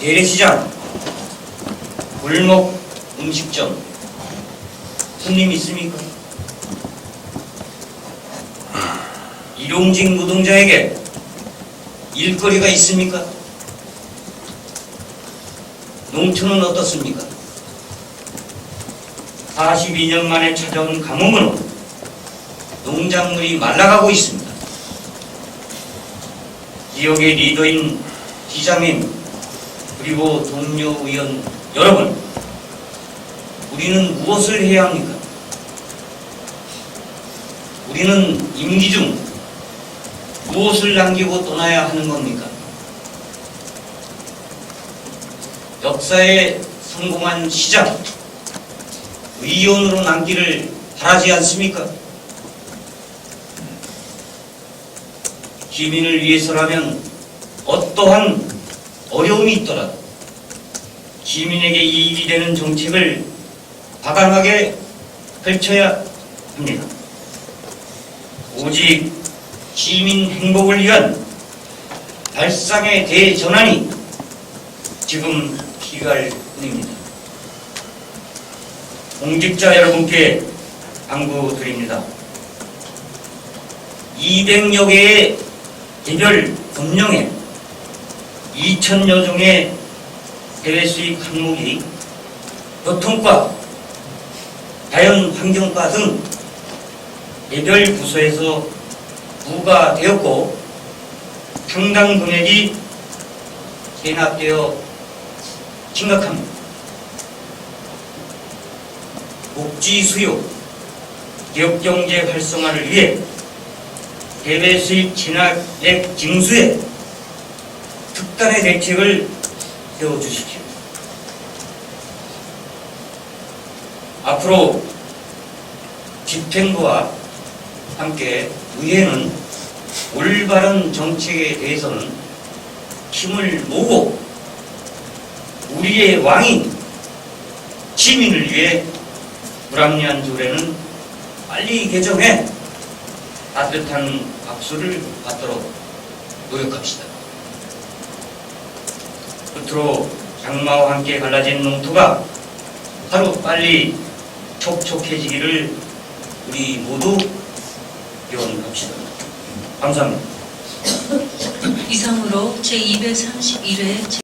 재래시장, 골목 음식점 손님 있습니까? 일용직 노동자에게 일거리가 있습니까? 농촌은 어떻습니까? 42년 만에 찾아온 가뭄으로 농작물이 말라가고 있습니다. 지역의 리더인 시장님 그리고 동료 의원 여러분 우리는 무엇을 해야 합니까? 우리는 임기 중 무엇을 남기고 떠나야 하는 겁니까? 역사에 성공한 시장, 의원으로 남기를 바라지 않습니까? 시민을 위해서라면 어떠한 어려움이 있더라도 시민에게 이익이 되는 정책을 과감하게 펼쳐야 합니다. 오직 시민 행복을 위한 발상의 대전환이 지금 필요할 뿐입니다. 공직자 여러분께 당부드립니다. 200여 개의 개별 법령에 2천여 종의 대외 수입 항목이 교통과 자연환경과 등 개별 부서에서 부과되었고 상당 금액이 체납되어 심각합니다. 복지 수요, 지역 경제 활성화를 위해 대외 수입 진압액 징수에 특단의 대책을 세워주십시오. 앞으로 집행부와 함께 의회는 올바른 정책에 대해서는 힘을 모으고 우리의 왕인 시민을 위해 불합리한 조례는 빨리 개정해 따뜻한 박수를 받도록 노력합시다. 끝으로 장마와 함께 갈라진 농토가 하루 빨리 촉촉해지기를 우리 모두 기원합시다. 감사합니다. 이상으로 제231회